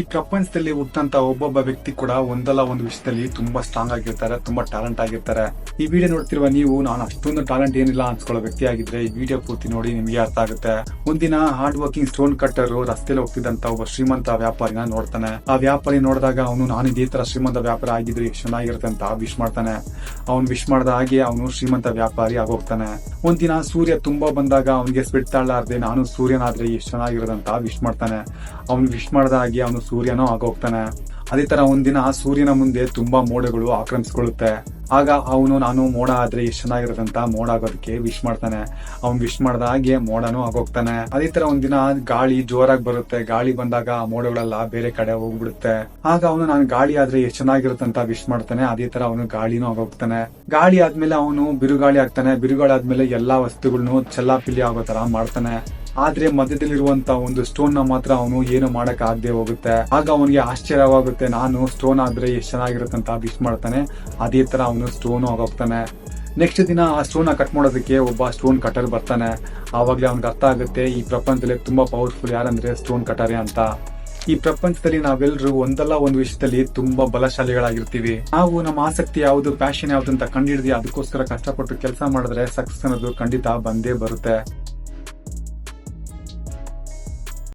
ಈ ಪ್ರಪಂಚದಲ್ಲಿ ಹುಟ್ಟಂತ ಒಬ್ಬೊಬ್ಬ ವ್ಯಕ್ತಿ ಕೂಡ ಒಂದಲ್ಲ ಒಂದು ವಿಷಯದಲ್ಲಿ ತುಂಬಾ ಸ್ಟ್ರಾಂಗ್ ಆಗಿರ್ತಾರೆ, ತುಂಬಾ ಟ್ಯಾಲೆಂಟ್ ಆಗಿರ್ತಾರೆ. ಈ ವಿಡಿಯೋ ನೋಡ್ತಿರುವ ನೀವು, ನಾನು ಅಷ್ಟೊಂದು ಟ್ಯಾಲೆಂಟ್ ಏನಿಲ್ಲ ಅನ್ಸ್ಕೊಳ್ಳೋ ವ್ಯಕ್ತಿ ಆಗಿದ್ರೆ ಈ ವಿಡಿಯೋ ಪೂರ್ತಿ ನೋಡಿ ನಿಮಗೆ ಅರ್ಥ ಆಗುತ್ತೆ. ಒಂದಿನ ಹಾರ್ಡ್ ವರ್ಕಿಂಗ್ ಸ್ಟೋನ್ ಕಟ್ಟರ್ ರಸ್ತೆಯಲ್ಲಿ ಹೋಗ್ತಿದ್ದಂತ ಒಬ್ಬ ಶ್ರೀಮಂತ ವ್ಯಾಪಾರಿನ ನೋಡ್ತಾನೆ. ಆ ವ್ಯಾಪಾರಿ ನೋಡಿದಾಗ ಅವನು, ನಾನು ಇದೇ ತರ ಶ್ರೀಮಂತ ವ್ಯಾಪಾರ ಆಗಿದ್ರೆ ಎಷ್ಟು ಚೆನ್ನಾಗಿರುತ್ತೆ ಅಂತ ವಿಶ್ ಮಾಡ್ತಾನೆ. ಅವನು ವಿಶ್ ಮಾಡ್ದ ಹಾಗೆ ಅವನು ಶ್ರೀಮಂತ ವ್ಯಾಪಾರಿ ಆಗೋಗ್ತಾನೆ. ಒಂದಿನ ಸೂರ್ಯ ತುಂಬಾ ಬಂದಾಗ ಅವನಿಗೆ ಸ್ಪಿಡ್ ತಾಳಾರ್ದೆ ನಾನು ಸೂರ್ಯನಾದ್ರೆ ಎಷ್ಟು ಚೆನ್ನಾಗಿರೋದಂತ ವಿಶ್ ಮಾಡ್ತಾನೆ. ಅವನು ವಿಶ್ ಮಾಡಿದ ಹಾಗೆ ಅವನು ಸೂರ್ಯನೂ ಆಗೋಗ್ತಾನೆ. ಅದೇ ತರ ಒಂದಿನ ಸೂರ್ಯನ ಮುಂದೆ ತುಂಬಾ ಮೋಡಗಳು ಆಕ್ರಮಿಸಿಕೊಳ್ಳುತ್ತೆ. ಆಗ ಅವನು, ನಾನು ಮೋಡ ಆದ್ರೆ ಎಷ್ಟು ಚೆನ್ನಾಗಿರೋದಂತ ಮೋಡ ಆಗೋದಕ್ಕೆ ವಿಶ್ ಮಾಡ್ತಾನೆ. ಅವ್ನು ವಿಶ್ ಮಾಡ್ದ ಹಾಗೆ ಮೋಡನೂ ಆಗೋಗ್ತಾನೆ. ಅದೇ ತರ ಒಂದಿನ ಗಾಳಿ ಜೋರಾಗಿ ಬರುತ್ತೆ. ಗಾಳಿ ಬಂದಾಗ ಆ ಮೋಡಗಳೆಲ್ಲ ಬೇರೆ ಕಡೆ ಹೋಗ್ಬಿಡುತ್ತೆ. ಆಗ ಅವನು, ನಾನು ಗಾಳಿ ಆದ್ರೆ ಎಷ್ಟು ಚೆನ್ನಾಗಿರುತ್ತಂತ ವಿಶ್ ಮಾಡ್ತಾನೆ. ಅದೇ ತರ ಅವನು ಗಾಳಿನೂ ಆಗೋಗ್ತಾನೆ. ಗಾಳಿ ಆದ್ಮೇಲೆ ಅವನು ಬಿರುಗಾಳಿ ಆಗ್ತಾನೆ ಬಿರುಗಾಳಿ ಆದ್ಮೇಲೆ ಎಲ್ಲಾ ವಸ್ತುಗಳನ್ನು ಚೆಲ್ಲಾಪಿಲ್ಲಿ ಆಗೋ ತರ ಮಾಡ್ತಾನೆ. ಆದ್ರೆ ಮಧ್ಯದಲ್ಲಿರುವಂತ ಒಂದು ಸ್ಟೋನ್ನ ಮಾತ್ರ ಅವನು ಏನು ಮಾಡಕ್ ಆಗದೆ ಹೋಗುತ್ತೆ. ಆಗ ಅವನಿಗೆ ಆಶ್ಚರ್ಯವಾಗುತ್ತೆ, ನಾನು ಸ್ಟೋನ್ ಆದ್ರೆ ಎಷ್ಟು ಚೆನ್ನಾಗಿರುತ್ತೆ ಅಂತ ವಿಶ್ ಮಾಡ್ತಾನೆ. ಅದೇ ತರ ಅವನು ಸ್ಟೋನ್ ಆಗೋಗ್ತಾನೆ. ನೆಕ್ಸ್ಟ್ ದಿನ ಆ ಸ್ಟೋನ್ ಕಟ್ ಮಾಡೋದಕ್ಕೆ ಒಬ್ಬ ಸ್ಟೋನ್ ಕಟರ್ ಬರ್ತಾನೆ. ಆವಾಗ್ಲೇ ಅವ್ನಿಗೆ ಅರ್ಥ ಆಗುತ್ತೆ, ಈ ಪ್ರಪಂಚದಲ್ಲಿ ತುಂಬಾ ಪವರ್ಫುಲ್ ಯಾರಂದ್ರೆ ಸ್ಟೋನ್ ಕಟರೆ ಅಂತ. ಈ ಪ್ರಪಂಚದಲ್ಲಿ ನಾವೆಲ್ಲರೂ ಒಂದಲ್ಲ ಒಂದು ವಿಷಯದಲ್ಲಿ ತುಂಬಾ ಬಲಶಾಲಿಗಳಾಗಿರ್ತೀವಿ. ನಾವು ನಮ್ಮ ಆಸಕ್ತಿ ಯಾವುದು ಪ್ಯಾಷನ್ ಯಾವ್ದು ಅಂತ ಕಂಡಿಡಿದ್ವಿ ಅದಕ್ಕೋಸ್ಕರ ಕಷ್ಟಪಟ್ಟು ಕೆಲಸ ಮಾಡಿದ್ರೆ ಸಕ್ಸಸ್ ಅನ್ನೋದು ಖಂಡಿತ ಬಂದೇ ಬರುತ್ತೆ.